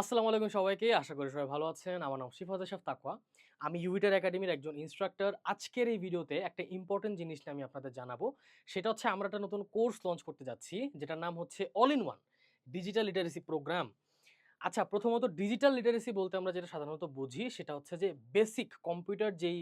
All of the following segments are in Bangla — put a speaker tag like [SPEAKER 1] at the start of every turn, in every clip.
[SPEAKER 1] আসসালামু আলাইকুম সবাইকে। আশা করি সবাই ভালো আছেন। আমার নাম শিফাত আশাফ তাকওয়া। আমি ইউইটার একাডেমির একজন ইনস্ট্রাক্টর আজকের এই ভিডিওতে একটা ইম্পর্টেন্ট জিনিস নিয়ে আমি আপনাদের জানাব। সেটা হচ্ছে আমরা একটা নতুন কোর্স লঞ্চ করতে যাচ্ছি, যেটার নাম হচ্ছে all in one digital literacy program আচ্ছা প্রথমত ডিজিটাল লিটারেসি বলতে আমরা যেটা সাধারণত বুঝি, সেটা হচ্ছে যে বেসিক কম্পিউটার যেই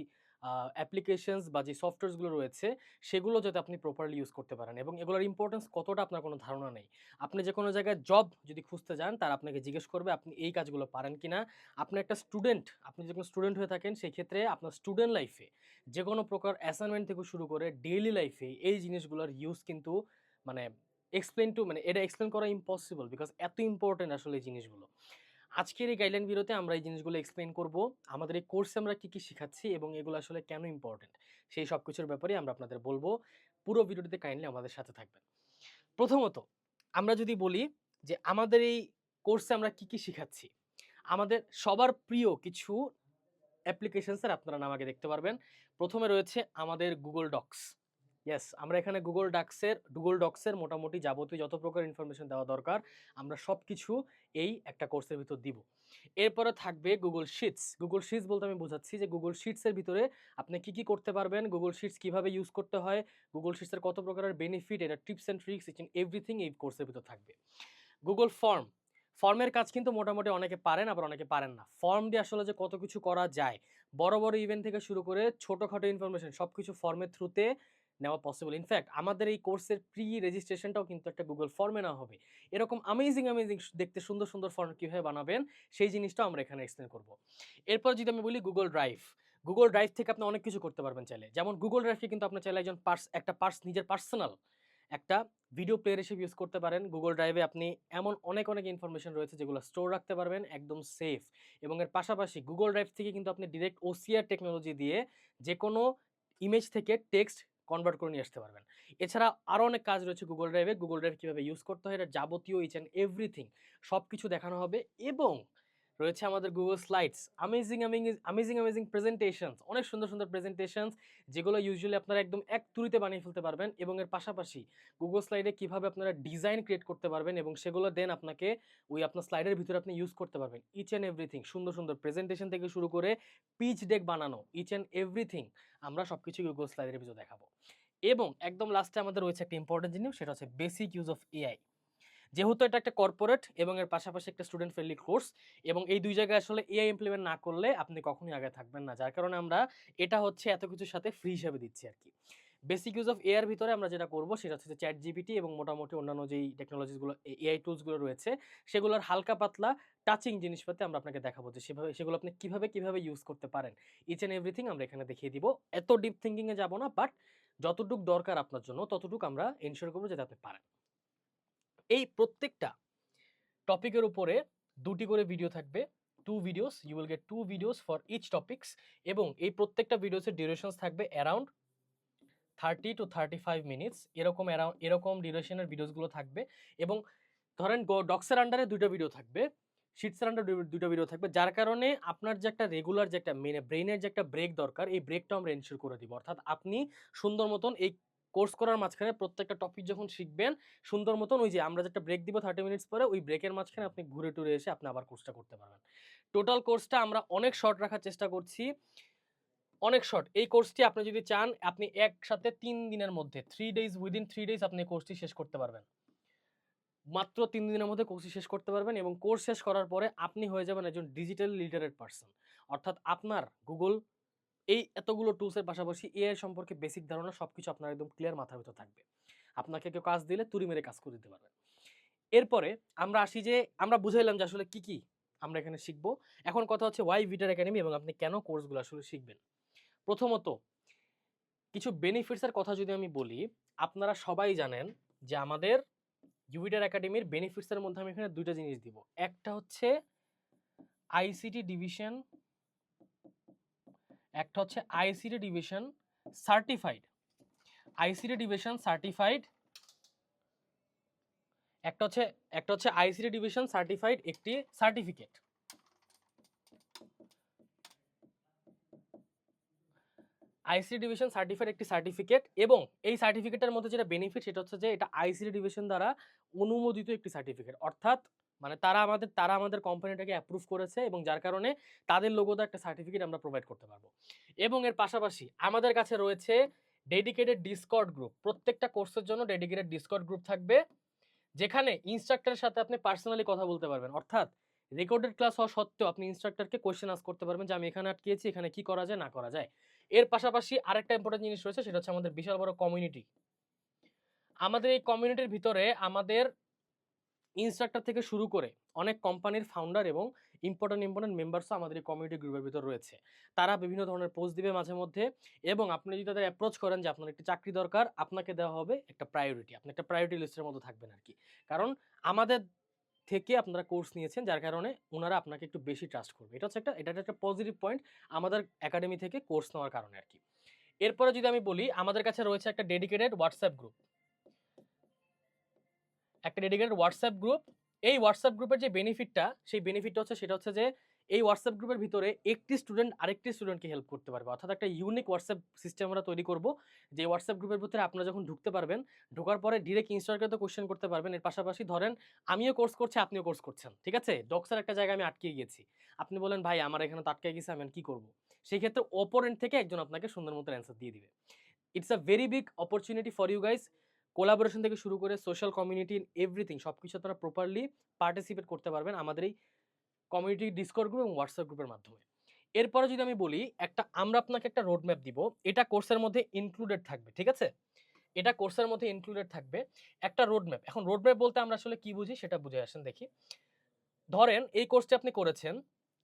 [SPEAKER 1] অ্যাপ্লিকেশনস বা যে সফটওয়্যারসগুলো রয়েছে, সেগুলো যাতে আপনি প্রপারলি ইউজ করতে পারেন এবং এগুলোর ইম্পর্টেন্স কতটা আপনার কোনো ধারণা নেই। আপনি যে কোনো জায়গায় জব যদি খুঁজতে যান, তারা আপনাকে জিজ্ঞেস করবে, আপনি এই কাজগুলো পারেন কিনা? আপনি একটা স্টুডেন্ট আপনি যখন স্টুডেন্ট হয়ে থাকেন সেই ক্ষেত্রে আপনার স্টুডেন্ট লাইফে যে কোনো প্রকার অ্যাসাইনমেন্ট থেকে শুরু করে ডেইলি লাইফে এই জিনিসগুলোর ইউজ কিন্তু মানে এক্সপ্লেন টু মানে এটা এক্সপ্লেন করা ইম্পসিবল বিকজ এত ইম্পর্টেন্ট আসলে এই জিনিসগুলো। আজকের এই গাইডলাইন ভিডিওতে আমরা এই জিনিসগুলো এক্সপ্লেন করব। আমাদের এই কোর্সে আমরা কি কি শিখাচ্ছি এবং এগুলো আসলে কেন ইম্পর্টেন্ট সেই সব কিছুর ব্যাপারে আমরা আপনাদের বলব। পুরো ভিডিওটিতে কাইন্ডলি আমাদের সাথে থাকবেন। প্রথমত, আমরা যদি বলি যে আমাদের এই কোর্সে আমরা কি কি শিখাচ্ছি? আমাদের সবার প্রিয় কিছু অ্যাপ্লিকেশনসের আপনারা নাম আগে দেখতে পারবেন। প্রথমে রয়েছে আমাদের গুগল ডক্স ইয়েস আমরা এখানে গুগল ডাক্সের গুগল ডক্সের মোটামুটি যাবতীয় যত প্রকার ইনফরমেশন দেওয়া দরকার, আমরা সব কিছু এই একটা কোর্সের ভিতর দিব। এরপরে থাকবে গুগল শিটস গুগল শিটস বলতে আমি বোঝাচ্ছি যে গুগল শিটসের ভিতরে আপনি কি কি করতে পারবেন গুগল শিটস কীভাবে ইউজ করতে হয় গুগল শিটসের কত প্রকারের বেনিফিট এটা tips and tricks each everything এই কোর্সের ভিতর থাকবে। গুগল ফর্ম ফর্মের কাজ কিন্তু মোটামুটি অনেকে পারেন, আবার অনেকে পারেন না। ফর্ম দিয়ে আসলে যে কত কিছু করা যায়, বড় বড় ইভেন্ট থেকে শুরু করে ছোটোখাটো ইনফরমেশন সব কিছু ফর্মের থ্রুতে নেওয়া পসিবল ইনফ্যাক্ট আমাদের এই কোর্সের প্রি রেজিস্ট্রেশনটাও কিন্তু একটা গুগল ফর্মে নেওয়া হবে। এরকম আমেজিং আমেজিং দেখতে সুন্দর সুন্দর ফর্ম কীভাবে বানাবেন, সেই জিনিসটাও আমরা এখানে এক্সপ্লেন করব। এরপর যদি আমি বলি গুগল ড্রাইভ গুগল ড্রাইভ থেকে আপনি অনেক কিছু করতে পারবেন চাইলে। যেমন গুগল ড্রাইভকে কিন্তু আপনার চাইলে একজন পার্স একটা পার্স নিজের পার্সোনাল একটা ভিডিও প্লেয়ার হিসেবে ইউজ করতে পারেন। গুগল ড্রাইভে আপনি এমন অনেক অনেক ইনফরমেশন রয়েছে যেগুলো স্টোর রাখতে পারবেন, একদম সেফ এবং এর পাশাপাশি গুগল ড্রাইভ থেকে কিন্তু আপনি ডিরেক্ট ওসিআর টেকনোলজি দিয়ে যে কোনো ইমেজ থেকে টেক্সট কনভার্ট করে নিয়ে আসতে পারবেন। এছাড়া আরও অনেক কাজ রয়েছে গুগল ড্রাইভে গুগল ড্রাইভ কীভাবে ইউজ করতে হয়, এটা যাবতীয় ইচ অ্যান্ড এভরিথিং সব কিছু দেখানো হবে এবং রয়েছে আমাদের Google slides amazing amazing amazing presentations অনেক সুন্দর সুন্দর প্রেজেন্টেশনস যেগুলো ইউজুয়ালি আপনারা একদম এক তুরিতে বানিয়ে ফেলতে পারবেন এবং এর পাশাপাশি গুগল স্লাইডে কীভাবে আপনারা ডিজাইন ক্রিয়েট করতে পারবেন এবং সেগুলো দেন আপনাকে ওই আপনার স্লাইডের ভিতরে আপনি ইউজ করতে পারবেন। ইচ অ্যান্ড এভরিথিং সুন্দর সুন্দর প্রেজেন্টেশন থেকে শুরু করে পিচ ডেক বানানো ইচ অ্যান্ড এভরিথিং আমরা সব কিছু গুগল স্লাইডের ভিতরে দেখাবো। এবং একদম লাস্টে আমাদের রয়েছে একটা ইম্পর্টেন্ট জিনিস, সেটা হচ্ছে বেসিক ইউজ অফ এআই যেহেতু এটা একটা কর্পোরেট এবং এর পাশাপাশি একটা স্টুডেন্ট ফ্রেন্ডলি কোর্স এবং এই দুই জায়গায় আসলে এআই ইমপ্লিমেন্ট না করলে আপনি কখনোই আগে থাকবেন না। যার কারণে আমরা এটা হচ্ছে এত কিছুর সাথে ফ্রি হিসাবে দিচ্ছি আর কি। বেসিক ইউজ অফ এআর ভিতরে আমরা যেটা করব সেটা হচ্ছে চ্যাট জিপিটি এবং মোটামুটি অন্যান্য যেই টেকনোলজিসগুলো এআই টুলসগুলো রয়েছে, সেগুলোর হালকা পাতলা টাচিং জিনিসপাতি আমরা আপনাকে দেখাবো যে সেভাবে, সেগুলো আপনি কীভাবে কীভাবে ইউজ করতে পারেন। ইচ অ্যান্ড এভরিথিং আমরা এখানে দেখিয়ে দিব। এত ডিপ থিঙ্কিংয়ে যাব না বাট যতটুক দরকার আপনার জন্য, ততটুকু আমরা এনশিওর করব যাতে আপনি পারেন। এই প্রত্যেকটা টপিকের উপরে দুটি করে ভিডিও থাকবে। Two videos you will get two videos for each topics এবং এই প্রত্যেকটা ভিডিওসের ডিউরেশনস থাকবে around thirty two thirty five minutes এরকম অ্যারাউন্ড এরকম ডিউরেশনের ভিডিওসগুলো থাকবে এবং ধরেন ডক্সের আন্ডারে দুটো ভিডিও থাকবে শিটসের আন্ডার দুটো ভিডিও থাকবে, যার কারণে আপনার যে একটা রেগুলার যে একটা মেনে ব্রেনের যে একটা ব্রেক দরকার, এই ব্রেকটা আমরা এনশিওর করে দিব। অর্থাৎ আপনি সুন্দর মতন এই কোর্স করার মাঝখানে প্রত্যেকটা টপিক যখন শিখবেন, সুন্দর মতন ওই যে আমরা যেটা ব্রেক দিব থার্টি মিনিটস পরে, ওই ব্রেকের মাঝখানে আপনি ঘুরে টুরে এসে আপনি আবার কোর্সটা করতে পারবেন। টোটাল কোর্সটা আমরা অনেক শর্ট রাখার চেষ্টা করছি। অনেক শর্ট এই কোর্সটি আপনি যদি চান, আপনি একসাথে তিন দিনের মধ্যে three days within three days আপনি কোর্সটি শেষ করতে পারবেন। মাত্র তিন দিনের মধ্যে কোর্সটি শেষ করতে পারবেন এবং কোর্স শেষ করার পরে আপনি হয়ে যাবেন একজন ডিজিটাল লিটারেট পার্সন অর্থাৎ আপনার গুগল এই এতগুলো টুলসের পাশাপাশি এআই সম্পর্কে বেসিক ধারণা সব কিছু আপনার একদম ক্লিয়ার মাথার ভিতর থাকবে। আপনাকে কেউ কাজ দিলে তুড়ি মেরে কাজ করে দিতে পারবেন এরপরে আমরা আসি যে, আমরা বুঝাইলাম যে আসলে কি কি আমরা এখানে শিখব। এখন কথা হচ্ছে ওয়াই ভিটার একাডেমি এবং আপনি কেন কোর্সগুলো আসলে শিখবেন। প্রথমত, কিছু বেনিফিটসের কথা যদি আমি বলি, আপনারা সবাই জানেন যে আমাদের ইউভিটার একাডেমির বেনিফিটসের মধ্যে আমি এখানে দুইটা জিনিস দিব। একটা হচ্ছে আইসিটি ডিভিশন একটা হচ্ছে ICT division certified ICT division certified একটা হচ্ছে একটা হচ্ছে আইসিটি ডিভিশন সার্টিফাইড একটি সার্টিফিকেট আইসিডি ডিভিশন সার্টিফাইড একটি সার্টিফিকেট এবং এই সার্টিফিকেটের মধ্যে যেটা বেনিফিট সেটা হচ্ছে যে এটা আইসিডি ডিভিশন দ্বারা অনুমোদিত একটি সার্টিফিকেট অর্থাৎ মানে তারা আমাদের তারা আমাদের কোম্পানিটাকে অ্যাপ্রুভ করেছে এবং যার কারণে তাদের লোগোতে একটা সার্টিফিকেট আমরা প্রোভাইড করতে পারব। এবং এর পাশাপাশি আমাদের কাছে রয়েছে ডেডিকেটেড ডিসকর্ড গ্রুপ প্রত্যেকটা কোর্সের জন্য ডেডিকেটেড ডিসকর্ড গ্রুপ থাকবে, যেখানে ইনস্ট্রাক্টরের সাথে আপনি পার্সোনালি কথা বলতে পারবেন। অর্থাৎ রেকর্ডেড ক্লাস হওয়া সত্ত্বেও আপনি ইনস্ট্রাক্টরকে কোয়েশ্চেন আস করতে পারবেন যে, আমি এখানে আটকেছি এখানে কি করা যায়, না করা যায়? এর পাশাপাশি আরেকটা ইম্পর্টেন্ট জিনিস রয়েছে, সেটা হচ্ছে আমাদের বিশাল বড় কমিউনিটি আমাদের এই কমিউনিটির ভিতরে আমাদের ইনস্ট্রাক্টর থেকে শুরু করে অনেক কোম্পানির ফাউন্ডার এবং ইম্পর্টেন্ট ইম্পর্টেন্ট মেম্বার্সও আমাদের এই কমিউনিটি গ্রুপের ভিতর রয়েছে। তারা বিভিন্ন ধরনের পোস্ট দিবে মাঝে মধ্যে এবং আপনি যদি তাদের অ্যাপ্রোচ করেন যে আপনার একটি চাকরি দরকার, আপনাকে দেওয়া হবে একটা প্রায়োরিটি আপনি একটা প্রায়োরিটি লিস্টের মধ্যে থাকবেন আর কি কারণ আমাদের থেকে আপনারা কোর্স নিয়েছেন, যার কারণে ওনারা আপনাকে একটু বেশি ট্রাস্ট করবে। এটা হচ্ছে একটা, এটা একটা পজিটিভ পয়েন্ট আমাদের একাডেমি থেকে কোর্স নেওয়ার কারণে আর কি এরপরে যদি আমি বলি, আমাদের কাছে রয়েছে একটা ডেডিকেটেড হোয়াটসঅ্যাপ গ্রুপ একটা ডেডিকেটেড হোয়াটসঅ্যাপ গ্রুপ এই হোয়াটসঅ্যাপ গ্রুপের যে বেনিফিটটা সেই বেনিফিটটা হচ্ছে, সেটা হচ্ছে যে, এই হোয়াটসঅ্যাপ গ্রুপের ভিতরে একটি স্টুডেন্ট আরেকটি স্টুডেন্টকে হেল্প করতে পারবে। অর্থাৎ একটা ইউনিক হোয়াটসঅ্যাপ সিস্টেম আমরা তৈরি করব, যে হোয়াটসঅ্যাপ গ্রুপের ভিতরে আপনারা যখন ঢুকতে পারবেন, ঢোকার পরে ডিরেক্ট ইনস্টলকে তো কোশ্চেন করতে পারবেন। এর পাশাপাশি ধরেন, আমিও কোর্স করছি, আপনিও কোর্স করছেন, ঠিক আছে? ডক্সের একটা জায়গায় আমি আটকে গিয়েছি। আপনি বলেন, ভাই, আমার এখানে তো আটকে গেছে, আমি কি করব? সেই ক্ষেত্রে অপোনেন্ট থেকে একজন আপনাকে সুন্দর মতো অ্যান্সার দিয়ে দিবে। It's a very big opportunity for you guys collaboration থেকে শুরু করে সোশ্যাল কমিউনিটি এভরিথিং সব কিছু আপনারা প্রপারলি পার্টিসিপেট করতে পারবেন আমাদের এই কমিউনিটি ডিসকর্ড গ্রুপ এবং হোয়াটসঅ্যাপ গ্রুপের মাধ্যমে। এরপরে যদি আমি বলি, একটা, আমরা আপনাকে একটা রোড ম্যাপ দিব। এটা কোর্সের মধ্যে ইনক্লুডেড থাকবে, ঠিক আছে? এটা কোর্সের মধ্যে ইনক্লুডেড থাকবে একটা রোড ম্যাপ এখন রোড ম্যাপ বলতে আমরা আসলে কি বুঝি সেটা বুঝে আসেন, দেখি। ধরেন, এই কোর্সটি আপনি করেছেন।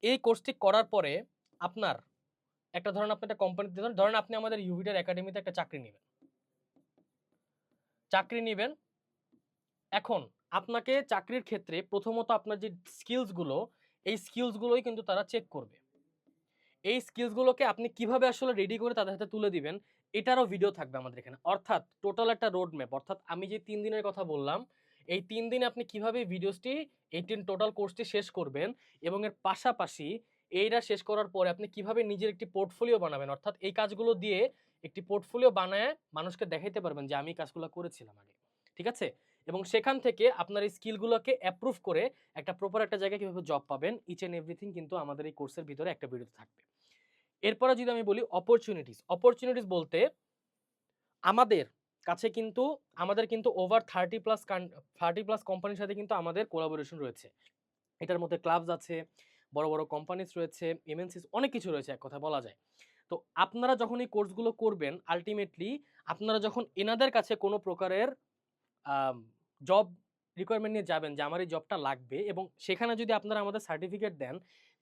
[SPEAKER 1] এই কোর্সটি করার পরে আপনার, একটা, ধরেন আপনি একটা কোম্পানিতে ধরেন ধরেন আপনি আমাদের ইউভিটার একাডেমিতে একটা চাকরি নেবেন। চাকরি নেবেন। এখন আপনাকে চাকরির ক্ষেত্রে প্রথমত আপনার যে স্কিলসগুলো এই স্কিলসগুলোই কিন্তু তারা চেক করবে। এই স্কিলসগুলোকে আপনি কীভাবে আসলে রেডি করে তাদের হাতে তুলে দিবেন, এটারও ভিডিও থাকবে আমাদের এখানে। অর্থাৎ টোটাল একটা রোড ম্যাপ অর্থাৎ আমি যে তিন দিনের কথা বললাম, এই তিন দিনে আপনি কীভাবে ভিডিওসটি এই তিন টোটাল কোর্সটি শেষ করবেন এবং এর পাশাপাশি এইটা শেষ করার পরে আপনি কীভাবে নিজের একটি পোর্টফোলিও বানাবেন, অর্থাৎ এই কাজগুলো দিয়ে একটি পোর্টফোলিও বানায় মানুষকে দেখাইতে পারবেন যে, আমি কাজগুলো করেছিলাম আগে। ঠিক আছে? এবং সেখান থেকে আপনার এই স্কিলগুলোকে অ্যাপ্রুভ করে একটা প্রপার একটা জায়গায় কীভাবে জব পাবেন ইচ অ্যান্ড এভরিথিং কিন্তু আমাদের এই কোর্সের ভিতরে একটা ভিডিওতে থাকবে। এরপরে যদি আমি বলি অপরচুনিটিস অপরচুনিটিস বলতে আমাদের কাছে কিন্তু, আমাদের কিন্তু over thirty plus thirty plus কোম্পানির সাথে কিন্তু আমাদের কোলাবোরেশন রয়েছে। এটার মধ্যে ক্লাবস আছে, বড় বড় কোম্পানিজ রয়েছে এমএনসিস অনেক কিছু রয়েছে এক কথা বলা যায়। তো আপনারা যখন এই কোর্সগুলো করবেন আলটিমেটলি আপনারা যখন এনাদের কাছে কোনো প্রকারের জব রিকোয়ারমেন্ট নিয়ে যাবেন যে, আমার এই জবটা লাগবে এবং সেখানে যদি আপনারা আমাদের সার্টিফিকেট দেন,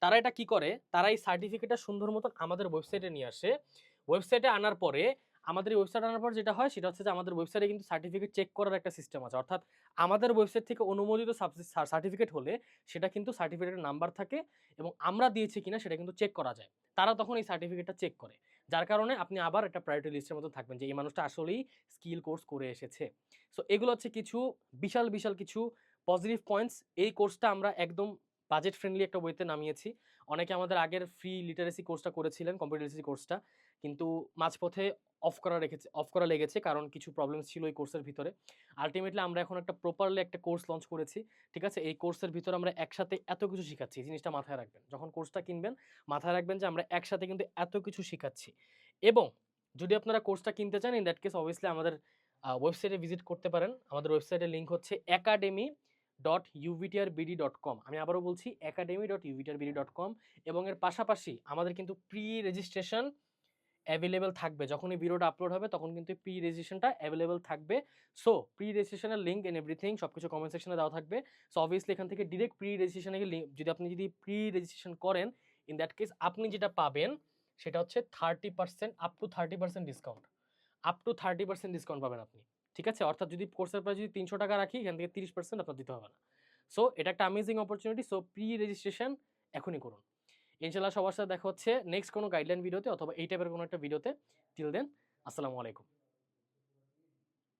[SPEAKER 1] তারা এটা কি করে? তারা এই সার্টিফিকেটটা সুন্দর মতন আমাদের ওয়েবসাইটে নিয়ে আসে। ওয়েবসাইটে আনার পরে আমাদের ওয়েবসাইট আনার পর যেটা হয়, সেটা হচ্ছে যে আমাদের ওয়েবসাইটে কিন্তু সার্টিফিকেট চেক করার একটা সিস্টেম আছে। অর্থাৎ আমাদের ওয়েবসাইট থেকে অনুমোদিত সার্টিফিকেট হলে সেটা কিন্তু সার্টিফিকেটের নাম্বার থাকে এবং আমরা দিয়েছি কিনা সেটা কিন্তু চেক করা যায়। তারা তখন এই সার্টিফিকেটটা চেক করে। যার কারণে আপনি আবার একটা প্রায়োরিটি লিস্টের মধ্যে থাকবেন যে এই মানুষটা আসলেই স্কিল কোর্স করে এসেছে। সো এগুলো হচ্ছে কিছু বিশাল বিশাল কিছু পজিটিভ পয়েন্টস এই কোর্সটা আমরা একদম বাজেট ফ্রেন্ডলি একটা বইতে নামিয়েছি। অনেকে আমাদের আগের ফ্রি লিটারেসি কোর্সটা করেছিলেন কম্পিউটার লিটারেসি কোর্সটা কিন্তু মাঝপথে অফ করা রেখেছে অফ করা লেগেছে কারণ কিছু প্রবলেম ছিল এই কোর্সের ভিতরে। আলটিমেটলি আমরা এখন একটা প্রপারলি একটা কোর্স লঞ্চ করেছি, ঠিক আছে? এই কোর্সের ভিতরে আমরা একসাথে এত কিছু শেখাচ্ছি জিনিসটা মাথায় রাখবেন। যখন কোর্সটা কিনবেন, মাথায় রাখবেন যে আমরা একসাথে কিন্তু এত কিছু শেখাচ্ছি। এবং যদি আপনারা কোর্সটা কিনতে চান ইন দ্যাট কেস অবভিয়াসলি আমাদের ওয়েবসাইটে ভিজিট করতে পারেন। আমাদের ওয়েবসাইটের লিঙ্ক হচ্ছে academy dot UVTR BD dot com আমি আবারও বলছি academy dot UVTR BD dot com এবং এর পাশাপাশি আমাদের কিন্তু প্রি রেজিস্ট্রেশন অ্যাভেলেবেল থাকবে। যখনই ভিডিওটা আপলোড হবে, তখন কিন্তু প্রি রেজিস্ট্রেশনটা অ্যাভেলেবেল থাকবে। সো প্রি রেজিস্ট্রেশনের লিঙ্ক এন্ড এভরিথিং সব কিছু কমেন্ট সেকশনে দেওয়া থাকবে। সো অবভিয়াসলি এখান থেকে ডিরেক্ট প্রি রেজিস্ট্রেশনে যদি আপনি যদি প্রি রেজিস্ট্রেশন করেন ইন দ্যাট কেস আপনি যেটা পাবেন, সেটা হচ্ছে thirty percent up to thirty percent discount up to thirty percent discount পাবেন আপনি। ঠিক আছে? অর্থাৎ যদি কোর্সের প্রাইস যদি তিনশো টাকা রাখি, এখান থেকে তিরিশ পার্সেন্ট আপনার দিতে হবে না। সো এটা একটা amazing opportunity so pre registration এখনই করুন। ইনশাল্লাহ সবার সাথে দেখা হচ্ছে নেক্সট কোনো গাইডলাইন ভিডিওতে অথবা এই টাইপের কোনো একটা ভিডিওতে। টিল দেন আসসালামু আলাইকুম।